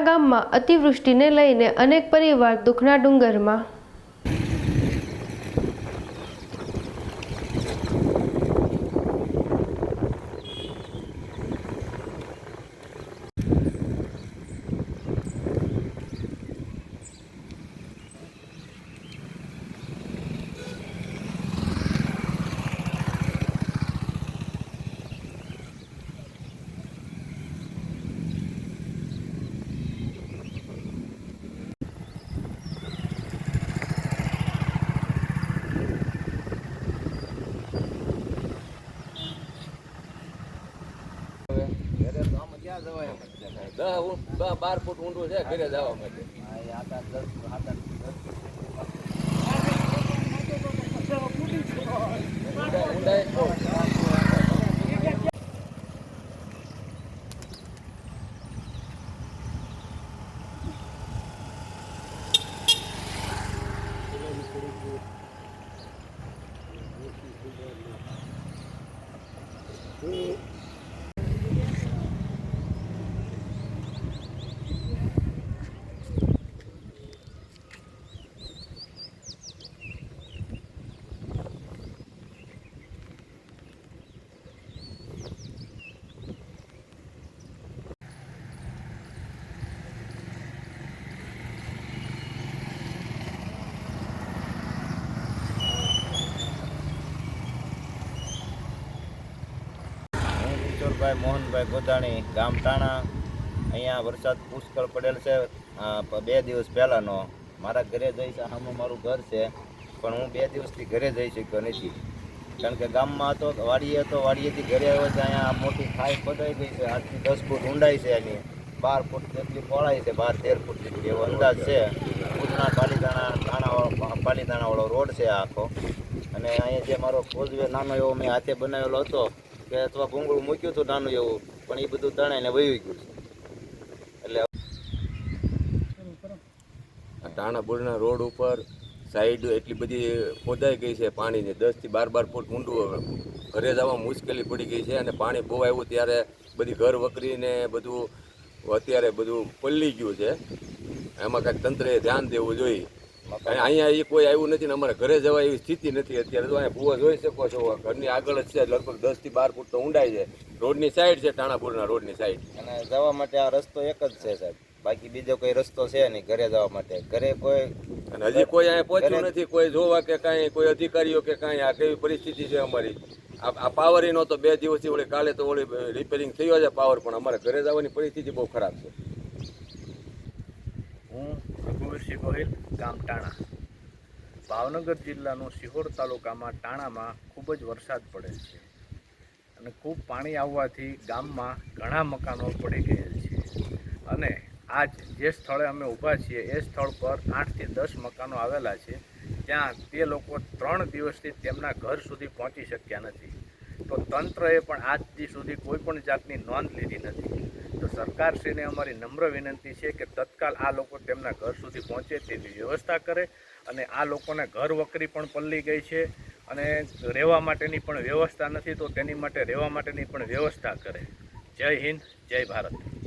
ટાણા ગામમાં અતિવૃષ્ટિને લઈને અનેક પરિવાર દુઃખના ડુંગરમાં ઊં- બાર ફૂટ ઊંડું છે ઘરે જવા માટે. કિશોરભાઈ મોહનભાઈ ગોધાણી, ગામ ટાણા. અહીંયા વરસાદ પુષ્કળ પડેલ છે. બે દિવસ પહેલાંનો. મારા ઘરે જઈ છે સામે મારું ઘર છે. પણ હું બે દિવસથી ઘરે જઈ શક્યો નથી. કારણ કે ગામમાં હતો વાડીએ હતો વાડીએથી ઘરે આવ્યો છે. અહીંયા મોટી ખાઈ પદાઈ ગઈ છે. આઠથી દસ ફૂટ ઊંડાઈ છે એની. બાર ફૂટ જેટલી પહોળાઈ છે. બાર, તેર ફૂટ જેટલી. એવો અંદાજ છે. ઉધના પાલીતાણા ટાણાવાળો પાલીતાણાવાળો રોડ છે આખો. અને અહીંયા જે મારો કોઝવે નાનો એવો મેં હાથે બનાવેલો હતો કે અથવા ભૂંગળું મૂક્યું હતું નાનું એવું, પણ એ બધું તણાઈને વહી ગયું એટલે આ બોરના રોડ ઉપર સાઈડ એટલી બધી ખોદાઈ ગઈ છે પાણીની. દસથી બાર બાર ફૂટ ઊંડું ઘરે જવા મુશ્કેલી પડી ગઈ છે અને પાણી બહુ આવ્યું ત્યારે બધી ઘર વકરીને બધું અત્યારે બધું પલ્લી ગયું છે. એમાં કાંઈક તંત્રએ ધ્યાન દેવું જોઈએ. અહીંયા એ કોઈ આવ્યું નથી ને અમારે ઘરે જવા એવી સ્થિતિ નથી અત્યારે. તો અહીંયા ભૂવા જોઈ શકો છો ઘરની આગળ જ છે લગભગ દસથી બાર ફૂટ તો ઊંડાઈ છે. રોડની સાઈડ છે ટાણાપુરના રોડની સાઈડ અને જવા માટે આ રસ્તો એક જ છે સાહેબ. બાકી બીજો કોઈ રસ્તો છે નહીં ઘરે જવા માટે. ઘરે કોઈ અને હજી કોઈ અહીંયા પહોંચ્યું નથી કોઈ જોવા કે કાંઈ કોઈ અધિકારીઓ કે કાંઈ આ કેવી પરિસ્થિતિ છે અમારી? આ પાવર નો તો બે દિવસથી ઓલી કાલે તો ઓલી રિપેરિંગ થયો છે પાવર પણ અમારે ઘરે જવાની પરિસ્થિતિ બહુ ખરાબ છે. હું રઘુવીરસિંહ ગોહિલ, ગામ ટાણા. ભાવનગર જિલ્લાનું સિહોર તાલુકામાં ટાણામાં ખૂબ જ વરસાદ પડે છે અને ખૂબ પાણી આવવાથી ગામમાં ઘણા મકાનો પડી ગયેલ છે. અને આજ જે સ્થળે અમે ઊભા છીએ, એ સ્થળ પર આઠથી દસ મકાનો આવેલા છે, ત્યાં તે લોકો ત્રણ દિવસથી તેમના ઘર સુધી પહોંચી શક્યા નથી. તો તંત્રએ પણ આજ સુધી કોઈ પણ જાતની નોંધ લીધી નથી. સરકારશ્રીને અમારી નમ્ર વિનંતી છે કે તત્કાલ આ લોકો તેમના ઘર સુધી પહોંચે તેની વ્યવસ્થા કરે અને આ લોકોને ઘર વકરી પણ પલ્લી ગઈ છે અને રહેવા માટેની પણ વ્યવસ્થા નથી તો તેની માટે રહેવા માટેની પણ વ્યવસ્થા કરે. જય હિન્દ, જય ભારત.